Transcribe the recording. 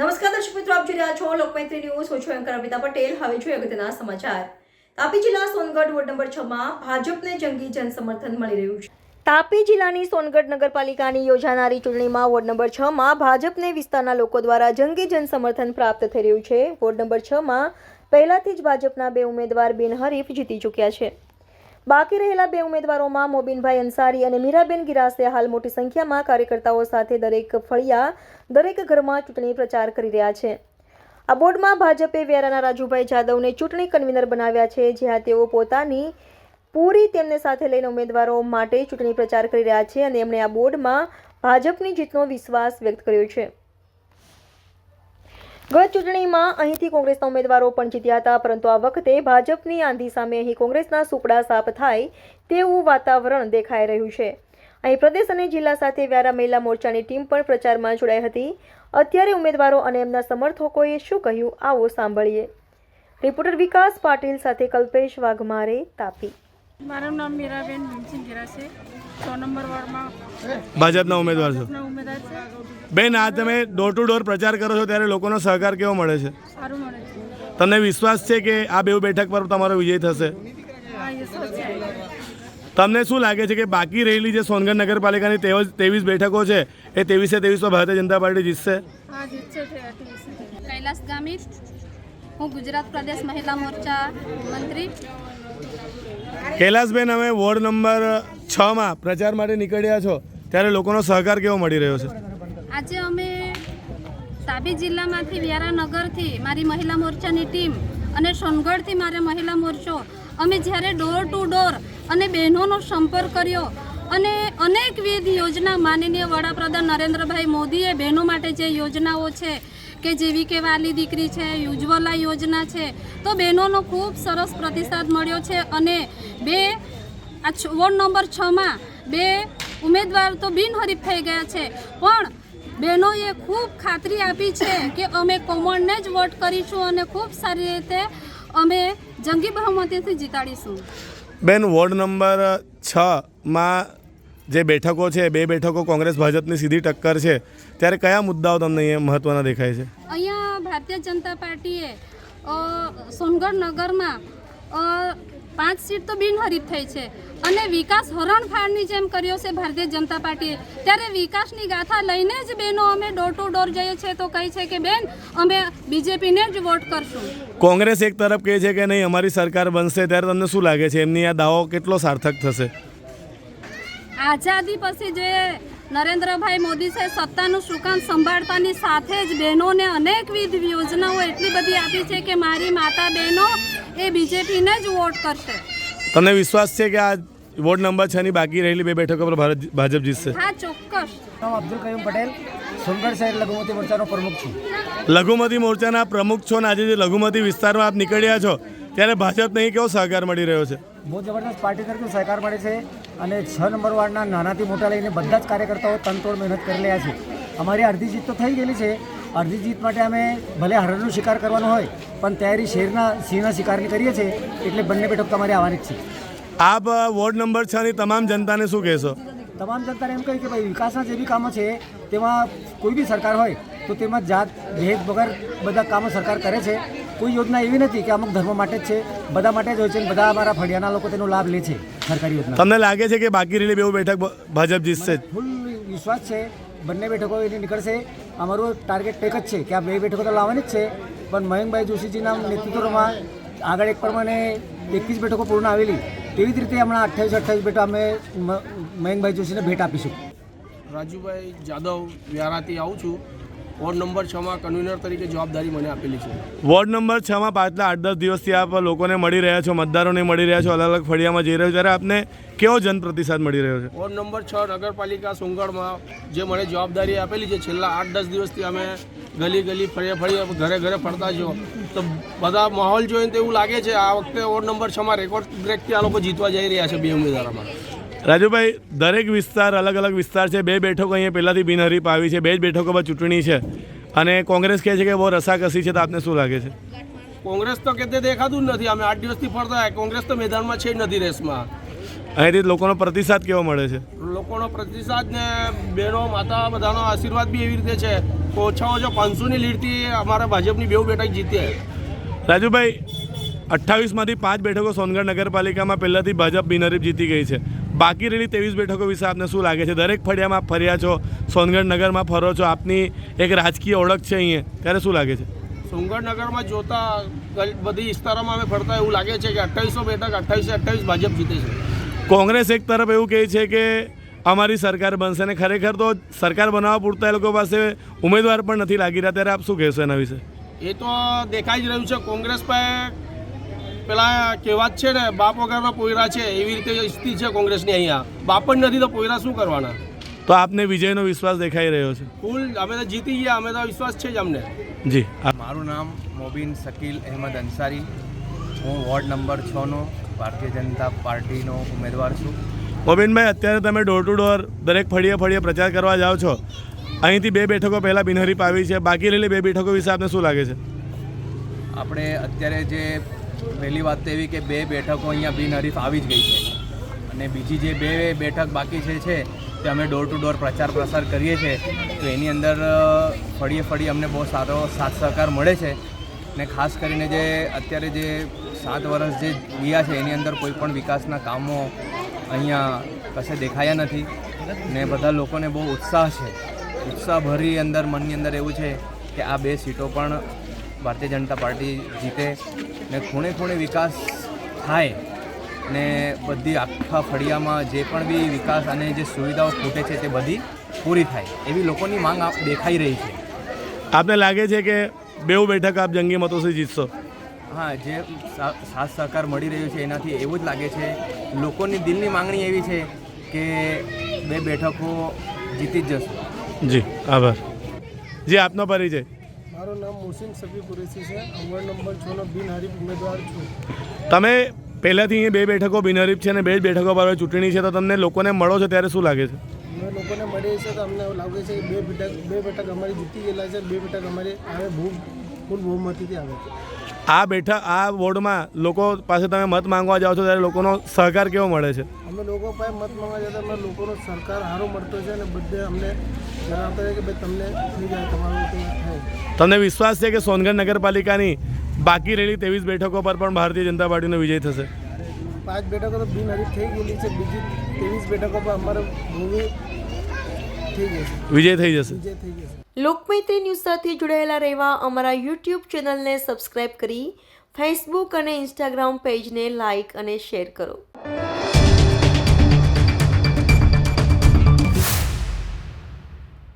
નમસ્કાર દર્શક મિત્રો, આપ જોઈ રહ્યા છો લોકમૈત્રી ન્યૂઝ. હું છું એન્કર અમિતા પટેલ. હવે જોઈએ અગત્યના સમાચાર. તાપી જિલ્લા સોનગઢ વોર્ડ નંબર છ માં ભાજપને જંગી જનસમર્થન મળી રહ્યું છે. તાપી જિલ્લાની સોનગઢ નગરપાલિકાની યોજાનારી ચૂંટણીમાં વોર્ડ નંબર છ માં ભાજપને વિસ્તારના લોકો દ્વારા જંગી જનસમર્થન પ્રાપ્ત થઈ રહ્યું છે. વોર્ડ નંબર છ માં પહેલાથી જ ભાજપના બે ઉમેદવાર બિનહરીફ જીતી ચૂક્યા છે. બાકી રહેલા બે ઉમેદવારોમાં મોબીનભાઈ અંસારી અને મીરાબેન ગિરાસે હાલ મોટી સંખ્યામાં કાર્યકર્તાઓ સાથે દરેક ફળિયા, દરેક ઘરમાં ચૂંટણી પ્રચાર કરી રહ્યા છે. આ બોર્ડમાં ભાજપે વેરાના રાજુભાઈ જાદવને ચૂંટણી કન્વીનર બનાવ્યા છે, જ્યાં તેઓ પોતાની પૂરી તેમને સાથે લઈને ઉમેદવારો માટે ચૂંટણી પ્રચાર કરી રહ્યા છે અને એમણે આ બોર્ડમાં ભાજપની જીતનો વિશ્વાસ વ્યક્ત કર્યો છે. ગત ચૂંટણીમાં અહીંથી કોંગ્રેસના ઉમેદવારો પણ જીત્યા હતા, પરંતુ આ વખતે ભાજપની આંધી સામે અહીં કોંગ્રેસના સુપડા સાપ થાય તેવું વાતાવરણ દેખાઈ રહ્યું છે. અહીં પ્રદેશ અને જિલ્લા સાથે વ્યારા મહિલા મોરચાની ટીમ પણ પ્રચારમાં જોડાઈ હતી. અત્યારે ઉમેદવારો અને એમના સમર્થકોએ શું કહ્યું આવો સાંભળીએ. રિપોર્ટર વિકાસ પાટીલ સાથે કલ્પેશ વાઘમારે તાપી. મારું નામ મીરાબેન ભીમસિંહ ગીરા છે. છ નંબર વોર્ડમાં ભાજપના ઉમેદવાર છો? ઉમેદવાર છે. બેન આ તમે ડોર ટુ ડોર પ્રચાર કરો છો ત્યારે લોકોનો સહકાર કેવો મળે છે? સારું મળે છે. તમને વિશ્વાસ છે કે આ બેઉ બેઠક પર તમારો વિજય થશે? તમને શું લાગે છે કે બાકી રહેલી જે સોનગઢ નગરપાલિકાની તેવ- ત્રેવીસ બેઠકો છે એ ત્રેવીસે ત્રેવીસમાં ભારતીય જનતા પાર્ટી જીતશે? કૈલાસ ગામિત હું ગુજરાત પ્રદેશ મહિલા મોરચા મંત્રી. કૈલાસબેન અમે વોર્ડ નંબર છમાં પ્રચાર માટે નીકળ્યા છો. ત્યારે લોકોનો સહકાર કેવો મળી રહ્યો છે? આજે અમે તાબી જિલ્લામાંથી વ્યારાનગરથી મારી મહિલા મોરચાની ટીમ અને સોનગઢથી મારે મહિલા મોરચો અમે જ્યારે ડોર ટુ ડોર અને બહેનોનો સંપર્ક કર્યો અને અનેકવિધ યોજના માનનીય વડાપ્રધાન નરેન્દ્રભાઈ મોદીએ બહેનો માટે જે યોજનાઓ છે કે જેવી કે વાલી દીકરી છે ઉજ્જવલા યોજના છે, તો બહેનોનો ખૂબ સરસ પ્રતિસાદ મળ્યો છે અને બે, આ વોર્ડ નંબર છમાં બે ઉમેદવાર તો બિનહરીફ થઈ ગયા છે, પણ બહેનોએ ખૂબ ખાતરી આપી છે કે અમે કોમળને જ વોટ કરીશું અને ખૂબ સારી રીતે અમે જંગી બહુમતીથી જીતાડીશું. બેન, વોર્ડ નંબર છમાં જે બેઠકો છે બે બેઠકો કોંગ્રેસ ભાજપની સીધી ટક્કર છે ત્યારે કયા મુદ્દાઓ તમને અહીંયા મહત્ત્વના દેખાય છે? અહીંયા ભારતીય જનતા પાર્ટીએ સોનગઢ નગરમાં પાંચ સીટ તો બિનહરીફ થઈ છે અને વિકાસ હરણફાળની જેમ કર્યો છે ભારતીય જનતા પાર્ટીએ. ત્યારે વિકાસની ગાથા લઈને જ બેનો અમે ડોર ટુ ડોર જઈએ છીએ તો કહે છે કે બેન અમે બીજેપીને જ વોટ કરશું. કોંગ્રેસ એક તરફ કહે છે કે નહીં અમારી સરકાર બનશે. ત્યારે તમને શું લાગે છે? એમની આ દાવો કેટલો સાર્થક થશે? આઝાદી પછી જે નરેન્દ્રભાઈ મોદી છે સત્તાનું સુકાન સંભાળતાની સાથે જ બહેનોને અનેકવિધ યોજનાઓ એટલી બધી આપી છે કે મારી માતા બહેનો એ બીજેપીને જ વોટ કરશે. તમને વિશ્વાસ છે કે આ વોર્ડ નંબર છની બાકી રહેલી બે બેઠકો પર ભારત ભાજપ જીતશે? હા ચોક્કસ. નામ અબ્દુલ કયુમ પટેલ સોનગઢ શહેર લઘુમતી મોરચાનો પ્રમુખ છું. લઘુમતી મોરચાના પ્રમુખ છો અને આજે જે લઘુમતી વિસ્તારમાં આપ નીકળ્યા છો ત્યારે ભાજપને નહીં કેવો સહકાર મળી રહ્યો છે? બહુ જબરદસ્ત પાર્ટી તરફથી સહકાર મળે છે. અને છ નંબર વાર્ડના નાનાથી મોટા લઈને બધા જ કાર્યકર્તાઓ તનતોડ મહેનત કરી રહ્યા છે. અમારી અડધી જીત તો થઈ ગયેલી છે. અડધી જીત માટે અમે ભલે હરણનો શિકાર કરવાનો હોય પણ તૈયારી શેરના સિંહના શિકારની કરીએ છીએ એટલે બંને બેઠક તમારી આવવાની જ છે. આપ વોર્ડ નંબર છની તમામ જનતાને શું કહેશો? તમામ જનતાને એમ કહ્યું કે ભાઈ વિકાસના જે બી કામો છે તેમાં કોઈ બી સરકાર હોય તો તેમાં જાત ભેદ વગર બધા કામો સરકાર કરે છે. કોઈ યોજના એવી નથી કે અમુક ધર્મ માટે જ છે બધા માટે જ હોય છે અને બધા અમારા ફળિયાના લોકો તેનો લાભ લે છે સરકારી યોજના તમને લાગે છે કે બાકી રહેલી બેઉ બેઠક ભાજપ જીતશે? ફૂલ વિશ્વાસ છે બંને બેઠકો એની નીકળશે. અમારું ટાર્ગેટ એક જ છે કે આ બે બેઠકો તો લાવવાની જ છે પણ મયંકભાઈ જોશીજીના નેતૃત્વમાં આગળ એક પ્રમાણે એકવીસ બેઠકો પૂર્ણ આવેલી. તેવી જ રીતે હમણાં અઠ્યાવીસ અઠ્યાવીસ બેઠો અમે મયંકભાઈ જોશીને ભેટ આપીશું. રાજુભાઈ જાદવ વ્યારાથી આવું છું. વોર્ડ નંબર છમાં કન્વીનર તરીકે જવાબદારી મને આપેલી છે. વોર્ડ નંબર છમાં પાછલા આઠ દસ દિવસથી આપ લોકોને મળી રહ્યા છો મતદારોને મળી રહ્યા છો અલગ અલગ ફળિયામાં જઈ રહ્યો ત્યારે આપને કેવો જન પ્રતિસાદ મળી રહ્યો છે? વોર્ડ નંબર છ નગરપાલિકા સોનગઢમાં જે મને જવાબદારી આપેલી છે છેલ્લા આઠ દસ દિવસથી અમે ગલી ગલી ફળીએ ફળીએ ઘરે ઘરે ફરતા જો તો બધા માહોલ જોઈને તો એવું લાગે છે આ વખતે વોર્ડ નંબર છમાં રેકોર્ડ બ્રેકથી આ લોકો જીતવા જઈ રહ્યા છે બે ઉમેદવારોમાં. રાજુભાઈ દરેક વિસ્તાર અલગ અલગ વિસ્તાર છે. બે બેઠકો અહીંયા પહેલાંથી બિનહરીફ આવી છે. બે જ બેઠકો પર ચૂંટણી છે. અને કોંગ્રેસ કહે છે કે બહુ રસાકસી છે તો આપને શું લાગે છે? કોંગ્રેસ તો કેતે દેખાતું જ નથી. અમે આઠ દિવસથી ફરતા કોંગ્રેસ તો મેદાનમાં છે જ નથી રેસમાં. અહીંથી લોકોનો પ્રતિસાદ કેવો મળે છે? લોકોનો પ્રતિસાદ ને બહેનો માતા બધાનો આશીર્વાદ બી એવી રીતે છે. કે ઓછામાં ઓછા પાંચસોની લીડથી અમારા ભાજપની બેઉ બેઠક જીતી. રાજુભાઈ અઠ્ઠાવીસમાંથી પાંચ બેઠકો સોનગઢ નગરપાલિકામાં પહેલાંથી ભાજપ બિનહરીફ જીતી ગઈ છે. બાકી રહેલી ત્રેવીસ બેઠકો વિશે આપને શું લાગે છે? દરેક ફળિયામાં આપ ફર્યા છો સોનગઢ નગરમાં ફરો છો આપની એક રાજકીય ઓળખ છે અહીંયા. ત્યારે શું લાગે છે? સોનગઢ નગરમાં જોતા બધી વિસ્તારોમાં અમે ફરતા એવું લાગે છે કે અઠ્ઠાવીસો બેઠક અઠ્ઠાવીસો અઠ્ઠાવીસ ભાજપ જીતે છે. કોંગ્રેસ એક તરફ એવું કહે છે કે અમારી સરકાર બનશે અને ખરેખર તો સરકાર બનાવવા પૂરતા એ લોકો પાસે ઉમેદવાર પણ નથી લાગી રહ્યા. ત્યારે આપ શું કહેશો એના વિશે? એ તો દેખાઈ જ રહ્યું છે. કોંગ્રેસ પાસે પેલા કહેવાત છે ને બાપ વગરના પોયરા છે એવી રીતે સ્થિતિ છે કોંગ્રેસની અહીંયા. બાપ જ નથી તો પોયરા શું કરવાના? તો આપને વિજયનો વિશ્વાસ દેખાઈ રહ્યો છે. ફૂલ અમે તો જીતી ગયા અમે તો વિશ્વાસ છે જ અમને. જી મારું નામ મોબીન શકીલ અહેમદ અંસારી. હું વોર્ડ નંબર છનો ભારતીય જનતા પાર્ટીનો ઉમેદવાર છું. મોબીનભાઈ અત્યારે તમે ડોર ટુ ડોર દરેક ફળીએ ફળીએ પ્રચાર કરવા જાઓ છો. અહીંથી બે બેઠકો પહેલાં બિનહરીફ આવી છે. બાકી રહેલી બે બેઠકો વિશે આપને શું લાગે છે? આપણે અત્યારે જે પહેલી વાત તો એવી કે બે બેઠકો અહીંયા બિનહરીફ આવી જ ગઈ છે. અને બીજી જે બે બેઠક બાકી છે છે, તે અમે ડોર ટુ ડોર પ્રચાર પ્રસાર કરીએ છીએ. તો એની અંદર ફળીએ ફળીએ અમને બહુ સારો સાથ સહકાર મળે છે. ને ખાસ કરીને જે અત્યારે જે સાત વર્ષ જે ગયા છે, એની અંદર કોઈ પણ વિકાસના કામો અહીંયા કશે દેખાયા નથી. ને બધા લોકોને બહુ ઉત્સાહ છે. ઉત્સાહભરી અંદર મનની અંદર એવું છે કે આ બે સીટો પણ ભારતીય જનતા પાર્ટી જીતે ને ખૂણે ખૂણે વિકાસ થાય ને બધી આખા ફળિયામાં જે પણ બી વિકાસ અને જે સુવિધાઓ ખૂટે છે તે બધી પૂરી થાય એવી લોકોની માંગ આપ દેખાઈ રહી છે. આપને લાગે છે કે બેઉ બેઠક આપ જંગી મતોથી જીતશો? હા જે સાથ સહકાર મળી રહ્યો છે એનાથી એવું જ લાગે છે. લોકોની દિલની માંગણી એવી છે કે બે બેઠકો જીતી જ જશો. જી આભાર. જી આપનો પરિચય. મારું નામ મોહસિન સફી કુરેશી છે. વોર્ડ નંબર છનો બિનહરીફ ઉમેદવાર છું. તમે પહેલાંથી અહીં બે બેઠકો બિનહરીફ છે અને બે જ બેઠકો પર ચૂંટણી છે તો તમને લોકોને મળો છો ત્યારે શું લાગે છે? અમે લોકોને મળીએ છીએ તો અમને એવું લાગે છે કે બે બેઠક બે બેઠક અમારી જીતી ગયેલા છે બે બેઠક અમારી આવે ભૂ ફૂલ બહુમતીથી આવે છે. આ બેઠક આ વોર્ડમાં લોકો પાસે તમે મત માંગવા જાઓ છો ત્યારે લોકોનો સહકાર કેવો મળે છે? અમે લોકો પાસે મત માંગવા જતા અમે લોકોનો સરકાર સારો મળતો છે અને બધે અમને જણાવતા કે ભાઈ તમને થઈ જાય તમારું તમને વિશ્વાસ છે કે સોનગઢ નગરપાલિકાની બાકી રહેલી ત્રેવીસ બેઠકો પર પણ ભારતીય જનતા પાર્ટીનો વિજય થશે? પાંચ બેઠકો તો બિનહરીફ થઈ ગયેલી છે બીજી ત્રેવીસ બેઠકો પર અમારો ભૂમિ વિજય થઈ જશે? લોકમૈત્રી ન્યૂઝ સાથે જોડાયેલા રહેવા અમારા યુટ્યુબ ચેનલને સબસ્ક્રાઇબ કરી ફેસબુક અને ઇન્સ્ટાગ્રામ પેજને લાઇક અને શેર કરો.